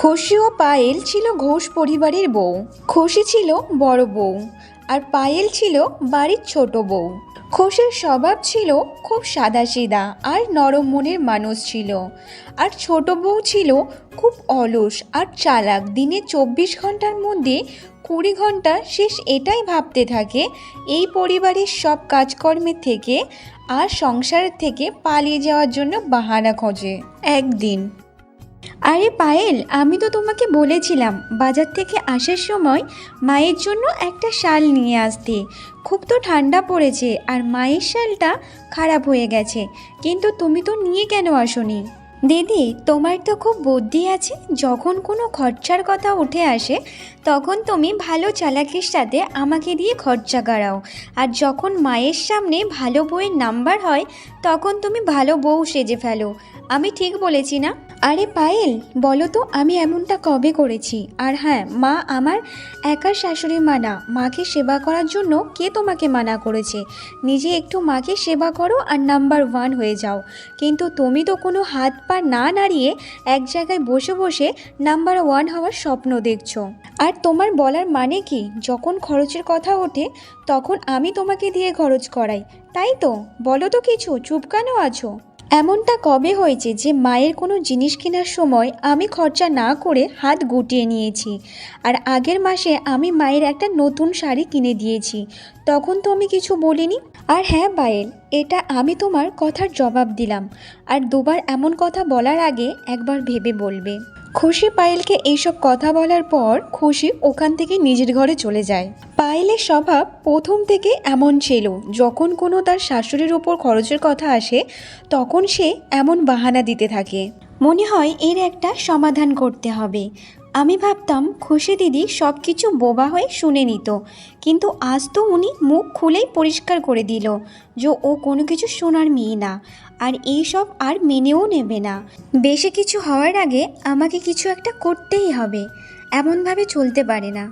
খুশি ও পায়েল ছিল ঘোষ পরিবারের বউ। খুশি ছিল বড় বউ আর পায়েল ছিল বাড়ির ছোট বউ। খুশির স্বভাব ছিল খুব সাদাসিধা আর নরম মনের মানুষ ছিল আর ছোট বউ ছিল খুব অলস আর চালাক। দিনে চব্বিশ ঘণ্টার মধ্যে কুড়ি ঘণ্টা শেষ এটাই ভাবতে থাকে এই পরিবারের সব কাজকর্মের থেকে আর সংসারের থেকে পালিয়ে যাওয়ার জন্য বাহানা খোঁজে। একদিন আরে পায়েল, আমি তো তোমাকে বলেছিলাম, বাজার থেকে আসার সময় মায়ের জন্য একটা শাল নিয়ে আসতে। খুব তো ঠান্ডা পড়েছে আর মায়ের শালটা খারাপ হয়ে গেছে, কিন্তু তুমি তো নিয়ে কেন আসোনি? দিদি, তোমার তো খুব বুদ্ধি আছে, যখন কোনো খরচার কথা উঠে আসে, তখন তুমি ভালো চালাকির সাথে আমাকে দিয়ে খরচা করাও। আর যখন মায়ের সামনে ভালো বইয়ের নাম্বার হয়, তখন তুমি ভালো বউ সেজে ফেলো। আমি ঠিক বলেছি না? আরে পায়েল, বলো তো আমি এমনটা কবে করেছি? আর হ্যাঁ মা আমার একার শাশুড়ি মানা মাকে সেবা করার জন্য কে তোমাকে মানা করেছে? নিজে একটু মাকে সেবা করো আর নাম্বার ওয়ান হয়ে যাও। কিন্তু তুমি তো কোনো হাত পা না নাড়িয়ে এক জায়গায় বসে বসে নাম্বার ওয়ান হওয়ার স্বপ্ন দেখছ। আর তোমার বলার মানে কি? যখন খরচের কথা ওঠে, তখন আমি তোমাকে দিয়ে খরচ করাই, তাই তো? বলো তো কিছু, চুপ কেন আছো? এমনটা কবে হয়েছে যে মায়ের কোনো জিনিস কেনার সময় আমি খরচা না করে হাত গুটিয়ে নিয়েছি? আর আগের মাসে আমি মায়ের একটা নতুন শাড়ি কিনে দিয়েছি। তখন তো আমি কিছু বলিনি। আর হ্যাঁ বায়েল, এটা আমি তোমার কথার জবাব দিলাম। আর দুবার এমন কথা বলার আগে একবার ভেবে বলবে। খুশি পায়েলকে এইসব কথা বলার পর খুশি ওখান থেকে নিজের ঘরে চলে যায়। পায়েলের স্বভাব প্রথম থেকে এমন ছিল, যখন কোনো তার শাশুড়ির ওপর খরচের কথা আসে, তখন সে এমন বাহানা দিতে থাকে। মনে হয় এর একটা সমাধান করতে হবে। আমি ভাবতাম খুশি দিদি সব কিছু বোবা হয়ে শুনে নিত, কিন্তু আজ তো উনি মুখ খুলেই পরিষ্কার করে দিল যে ও কোনো কিছু শোনার মেয়ে না। আর এই সব আর মেনেও নেবে না। বেশি কিছু হওয়ার আগে আমাকে কিছু একটা করতেই হবে, এমনভাবে চলতে পারে না।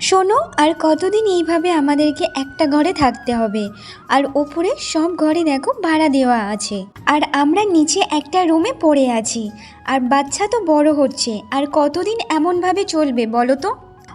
শোনো, আর কতদিন এইভাবে আমাদেরকে একটা ঘরে থাকতে হবে, আর ওপরে সব ঘরে দেখো ভাড়া দেওয়া আছে। আর আমরা নিচে একটা রুমে পড়ে আছি, আর বাচ্চা তো বড় হচ্ছে, আর কতদিন এমনভাবে চলবে বলো তো?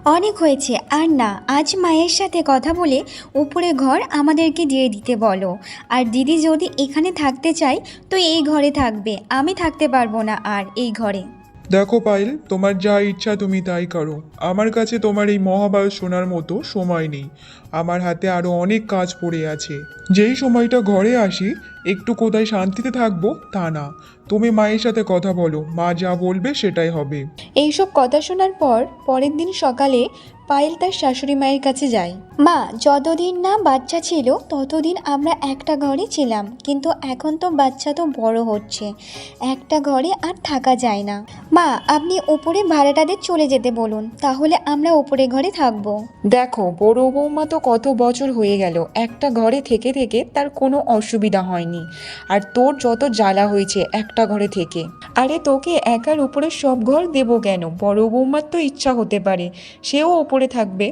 অনেক হয়েছে। আর না, আজ মায়ের সাথে কথা বলে উপরে ঘর আমাদেরকে দিয়ে দিতে বলো। আর দিদি যদি এখানে থাকতে চাই তো এই ঘরে থাকবে। আমি থাকতে পারব না আর এই ঘরে। দেখো পাইল তোমার যা ইচ্ছা তুমি তাই করো। আমার কাছে তোমার এই মহাভারত শোনার মতো সময় নেই। আমার হাতে আরও অনেক কাজ পড়ে আছে। যেই সময়টা ঘরে আসি, একটু কোথায় শান্তিতে থাকব তা না। তুমি মায়ের সাথে কথা বলো মা যা বলবে সেটাই হবে। এইসব কথা শোনার পর পরের দিন সকালে পায়েল তার শাশুড়ি মায়ের কাছে যায়। মা যতদিন না বাচ্চা ছিল ততদিন আমরা একটা ঘরে ছিলাম কিন্তু এখন তো বাচ্চা তো বড় হচ্ছে। একটা ঘরে আর থাকা যায় না। মা আপনি ওপরে ভাড়াটাদের চলে যেতে বলুন তাহলে আমরা ওপরে ঘরে থাকব। দেখো বড় বৌমা তো কত বছর হয়ে গেল একটা ঘরে থেকে থেকে তার কোনো অসুবিধা হয়নি। আর তোর যত জ্বালা হয়েছে একটা ঘরে থেকে। আরে তোকে একার উপরে সব ঘর দেবো কেন? বড় বৌমার তো ইচ্ছা হতে পারে, সেও ওপরে থাকবে।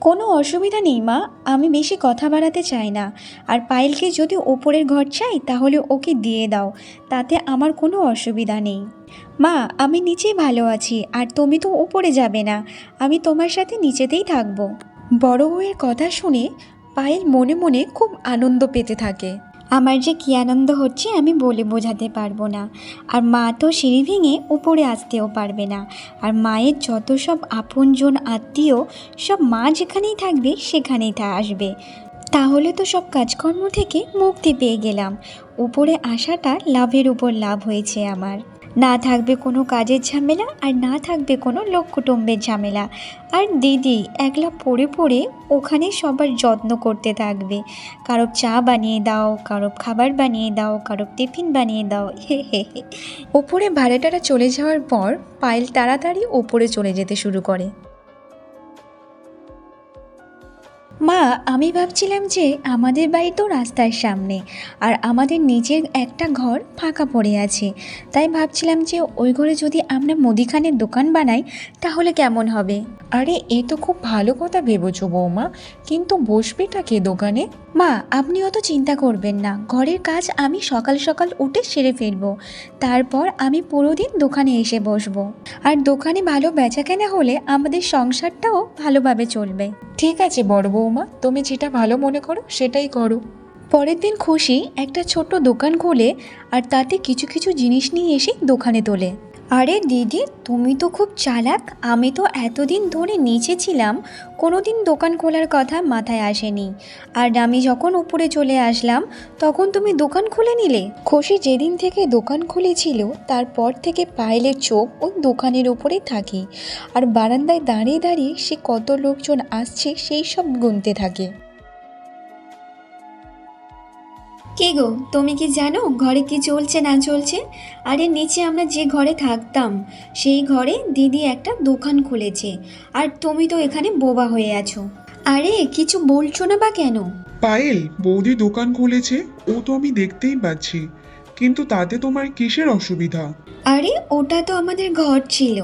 কোনো অসুবিধা নেই, মা। আমি বেশি কথা বাড়াতে চাই না। আর পায়েলকে যদি ওপরের ঘর চাই, তাহলে ওকে দিয়ে দাও। তাতে আমার কোনো অসুবিধা নেই। মা, আমি নিচেই ভালো আছি, আর তুমি তো উপরে যাবে না। আমি তোমার সাথে নিচেতেই থাকব। বড় বউয়ের কথা শুনে পায়েল মনে মনে খুব আনন্দ পেতে থাকে। আমার যে কী আনন্দ হচ্ছে আমি বলে বোঝাতে পারব না। আর মা তো সিঁড়ি ভেঙে উপরে আসতেও পারবে না। আর মায়ের যত সব আপনজন আত্মীয়, সব মা যেখানেই থাকবে সেখানেই তা আসবে। তাহলে তো সব কাজকর্ম থেকে মুক্তি পেয়ে গেলাম। উপরে আসাটা লাভের উপর লাভ হয়েছে আমার। না থাকবে কোনো কাজের ঝামেলা আর না থাকবে কোনো লোক কুটুম্বের ঝামেলা। আর দিদি একলা পড়ে পড়ে ওখানে সবার যত্ন করতে থাকবে। কারও চা বানিয়ে দাও কারও খাবার বানিয়ে দাও কারও টিফিন বানিয়ে দাও। হে হে হে। ওপরে ভাড়াটারা চলে যাওয়ার পর পায়েল তাড়াতাড়ি ওপরে চলে যেতে শুরু করে। মা আমি ভাবছিলাম যে আমাদের বাড়ি তো রাস্তার সামনে আর আমাদের নিজের একটা ঘর ফাঁকা পড়ে আছে। তাই ভাবছিলাম যে ওই ঘরে যদি আমরা মুদিখানের দোকান বানাই তাহলে কেমন হবে? আরে এ তো খুব ভালো কথা ভেবেছো বৌমা কিন্তু বসবেটা কে দোকানে? মা আপনি অত চিন্তা করবেন না ঘরের কাজ আমি সকাল সকাল উঠে সেরে ফেলব। তারপর আমি পুরো দিন দোকানে এসে বসবো। আর দোকানে ভালো বেচাকেনা হলে আমাদের সংসারটাও ভালোভাবে চলবে। ঠিক আছে বড় বৌমা। তুমি যেটা ভালো মনে করো সেটাই করো। পরের দিন খুশি একটা ছোট্ট দোকান খোলে আর তাতে কিছু কিছু জিনিস নিয়ে এসে দোকানে তোলে। আরে দিদি, তুমি তো খুব চালাক। আমি তো এতদিন ধরে নিচে ছিলাম, কোনোদিন দোকান খোলার কথা মাথায় আসেনি। আর আমি যখন উপরে চলে আসলাম, তখন তুমি দোকান খুলে নিলে। খুশি যেদিন থেকে দোকান খুলেছিল, তারপর থেকে পায়েলের চোখ ওই দোকানের উপরে থাকে। আর বারান্দায় দাঁড়িয়ে দাঁড়িয়ে সে কত লোকজন আসছে, সেই সব গুনতে থাকে। কে গো তুমি কি জানো ঘরে কি চলছে না চলছে? আরে নিচে আমরা যে ঘরে থাকতাম সেই ঘরে দিদি একটা দোকান খুলেছে আর তুমি তো এখানে বোবা হয়ে আছো। আরে কিছু বলছো না বা কেন? পায়েল বৌদি দোকান খুলেছে ও তো আমি দেখতেই পাচ্ছি কিন্তু তাতে তোমার কিসের অসুবিধা? আরে ওটা তো আমাদের ঘর ছিল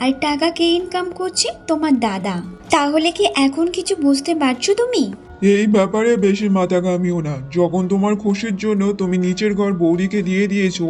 আর টাকা কে ইনকাম করছে? তোমার দাদা। তাহলে কি এখন কিছু বুঝতে পারছ তুমি? এই ব্যাপারে বেশি মাথা মাথাগামিও না। যখন তোমার খুশির জন্য তুমি নিচের ঘর বৌদিকে দিয়ে দিয়েছ,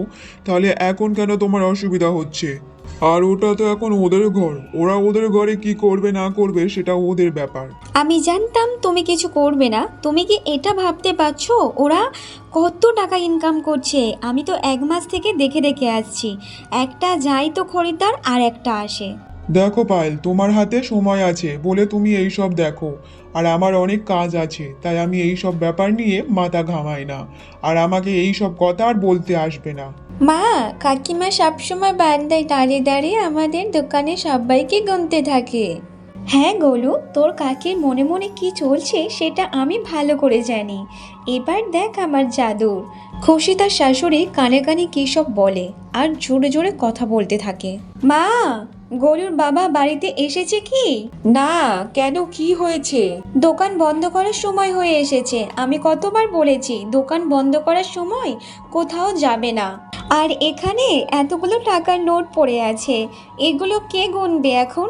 তাহলে এখন কেন তোমার অসুবিধা হচ্ছে? আর ওটা তো এখন ওদের ঘর। ওরা ওদের ঘরে কি করবে না করবে সেটা ওদের ব্যাপার। আমি জানতাম তুমি কিছু করবে না। তুমি কি এটা ভাবতে পারছ? ওরা কত টাকা ইনকাম করছে? আমি তো এক মাস থেকে দেখে দেখে আসছি। একটা যাই তো খরিদ্দার আর একটা আসে। দেখো পায়েল তোমার হাতে সময় আছে বলে তুমি এই সব দেখো। আর আমার অনেক কাজ আছে তাই আমি এই সব ব্যাপার নিয়ে মাথা ঘামাই না। আর আমাকে এই সব কথা আর বলতে আসবে না। মা কাকিমা সবসময় বারান্দায় দাঁড়িয়ে দাঁড়িয়ে আমাদের দোকানে সবাইকে গুনতে থাকে। হ্যাঁ গোলু তোর কাকির মনে মনে কি চলছে সেটা আমি ভালো করে জানি। এবার দেখ আমার জাদুর। খুশি তার শাশুড়ি কানে কানে কী সব বলে আর জোরে জোরে কথা বলতে থাকে। মা! গোলুর বাবা বাড়িতে এসেছে কি? না, কেন কি হয়েছে? দোকান বন্ধ করার সময় হয়ে এসেছে। আমি কতবার বলেছি, দোকান বন্ধ করার সময় কোথাও যাবে না। আর এখানে এতগুলো টাকার নোট পড়ে আছে। এগুলো কে গুনবে এখন?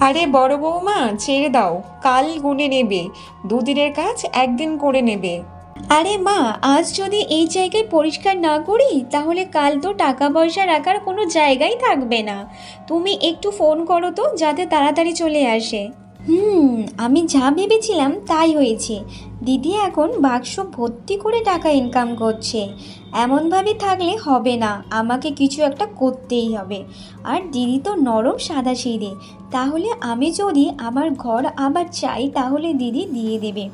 আরে বড় বৌমা, ছেড়ে দাও। কাল গুনে নেবে। দুদিনের কাজ একদিন করে নেবে। আরে মা, আজ যদি এই জায়গায় পরিষ্কার না করি, তাহলে কাল তো টাকা পয়সা রাখার কোনো জায়গাই থাকবে না। তুমি একটু ফোন করো তো, যাতে তাড়াতাড়ি চলে আসে। হুম, আমি যা ভেবেছিলাম তাই হয়েছে। দিদি এখন বাক্স ভর্তি করে টাকা ইনকাম করছে। এমনভাবে থাকলে হবে না, আমাকে কিছু একটা করতেই হবে। আর দিদি তো নরম সাদা সিঁড়ে তাহলে আমি যদি আমার ঘর আবার চাই, তাহলে দিদি দিয়ে দেবে।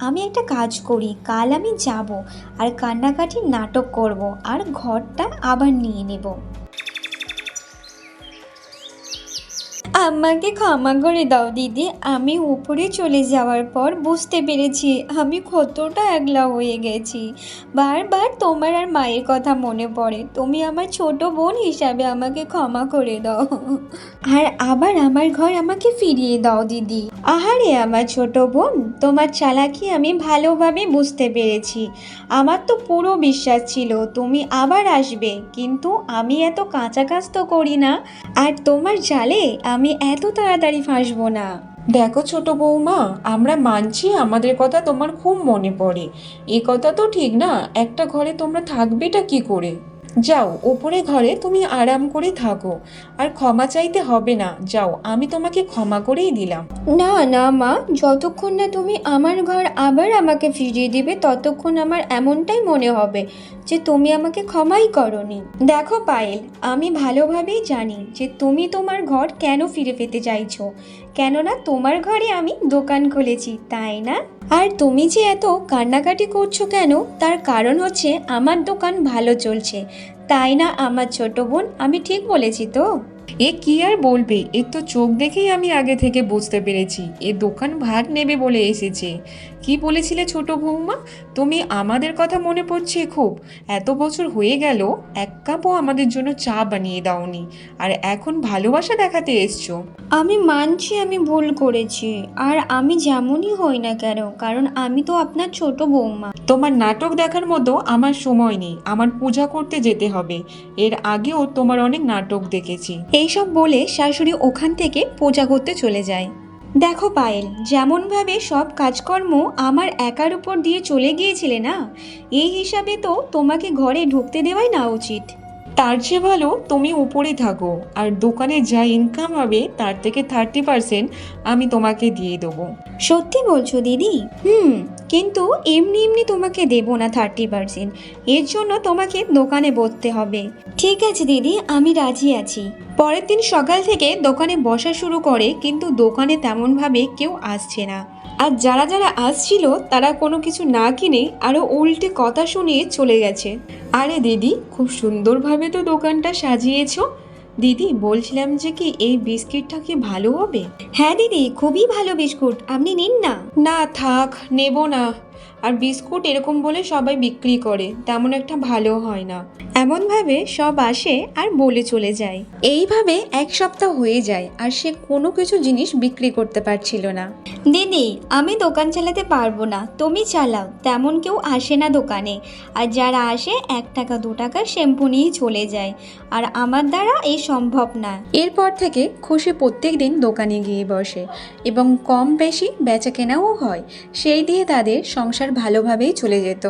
আমি একটা কাজ করি, কাল আমি যাব আর কান্নাকাটির নাটক করব আর ঘরটা আবার নিয়ে নেব। আমাকে ক্ষমা করে দাও, দিদি। আমি উপরে চলে যাওয়ার পর বুঝতে পেরেছি আমি কতটা একলা হয়ে গেছি। বারবার তোমার আর মায়ের কথা মনে পড়ে। তুমি আমার ছোট বোন হিসাবে আমাকে ক্ষমা করে দাও। আর আবার আমার ঘর আমাকে ফিরিয়ে দাও, দিদি। আহারে, আমার ছোট বোন, তোমার চালাকি আমি ভালোভাবে বুঝতে পেরেছি। আমার তো পুরো বিশ্বাস ছিল, তুমি আবার আসবে, কিন্তু আমি এত কাঁচা কাজ তো করি না, আর তোমার জালে আমি এত তাড়াতাড়ি ফাঁসবো না। দেখো ছোট বৌমা, আমরা মানছি আমাদের কথা তোমার খুব মনে পড়ে। এ কথা তো ঠিক না, একটা ঘরে তোমরা থাকবেটা কি করে? যাও, ওপরে ঘরে তুমি আরাম করে থাকো। আর ক্ষমা চাইতে হবে না। যাও, আমি তোমাকে ক্ষমা করেই দিলাম। না না, মা, যতক্ষণ না তুমি আমার ঘর আবার আমাকে ফিরিয়ে দিবে, ততক্ষণ আমার এমনটাই মনে হবে। যে তুমি আমাকে ক্ষমাই করনি। দেখো পায়েল, আমি ভালোভাবেই জানি যে তুমি তোমার ঘর কেন ফিরে পেতে চাইছো। কেননা তোমার ঘরে আমি দোকান খুলেছি, তাই না? আর তুমি যে এত কান্নাকাটি করছ কেন, তার কারণ হচ্ছে আমার দোকান ভালো চলছে। তাই না, আমার ছোট বোন? আমি ঠিক বলেছি তো? এ কি আর বলবে? এর তো চোখ দেখেই আমি আগে থেকে বুঝতে পেরেছি। এ দোকান ভাগ নেবে বলে এসেছে। কি বলেছিলে ছোট বৌমা? তুমি আমাদের কথা মনে পড়ছে খুব। এত বছর হয়ে গেল এক কাপও আমাদের জন্য চা বানিয়ে দাওনি। আর এখন ভালোবাসা দেখাতে এসছো। আমি মানছি আমি ভুল করেছি। আর আমি যেমনই হই না কেন কারণ আমি তো আপনার ছোট বৌমা। তোমার নাটক দেখার মতো আমার সময় নেই আমার পূজা করতে যেতে হবে। এর আগেও তোমার অনেক নাটক দেখেছি। এইসব বলে শাশুড়ি ওখান থেকে পূজা করতে চলে যায়। দেখো পায়েল, যেমনভাবে সব কাজকর্ম আমার একার উপর দিয়ে চলে গিয়েছিলে না? এই হিসাবে তো তোমাকে ঘরে ঢুকতে দেওয়াই না উচিত। তার চেয়ে ভালো তুমি উপরে থাকো আর দোকানে যা ইনকাম হবে তার থেকে থার্টি পার্সেন্ট আমি তোমাকে দিয়ে দেবো। সত্যি বলছো দিদি? হুম কিন্তু এমনি এমনি তোমাকে দেব না থার্টি পার্সেন্ট এর জন্য তোমাকে দোকানে বসতে হবে। ঠিক আছে দিদি আমি রাজি আছি। পরের দিন সকাল থেকে দোকানে বসা শুরু করে কিন্তু দোকানে তেমনভাবে কেউ আসছে না। আর যারা যারা আসছিল, তারা কোনো কিছু না কিনে আরও উল্টে কথা শুনিয়ে চলে গেছে। আরে দিদি, খুব সুন্দরভাবে তো দোকানটা সাজিয়েছো। দিদি, বলছিলাম যে কি এই বিস্কিটটা কি ভালো হবে? হ্যাঁ দিদি, খুবই ভালো বিস্কুট। আপনি নিন না। না থাক, নেব না। আর বিস্কুট এরকম বলে সবাই বিক্রি করে তেমন একটা ভালো হয় না। এমনভাবে সব আসে আর বলে চলে যায়। এইভাবে এক সপ্তাহ হয়ে যায় আর সে কোনো কিছু জিনিস বিক্রি করতে পারছিল না। দিদি আমি দোকান চালাতে পারব না তুমি চালাও তেমন কেউ আসে না দোকানে। আর যারা আসে এক টাকা দু টাকা শ্যাম্পু নিয়েই চলে যায়। আর আমার দ্বারা এই সম্ভব না। এরপর থেকে খুশি প্রত্যেক দিন দোকানে গিয়ে বসে এবং কম বেশি বেচা কেনাও হয়। সেই দিয়ে তাদের সংসার ভালোভাবেই চলে যেত।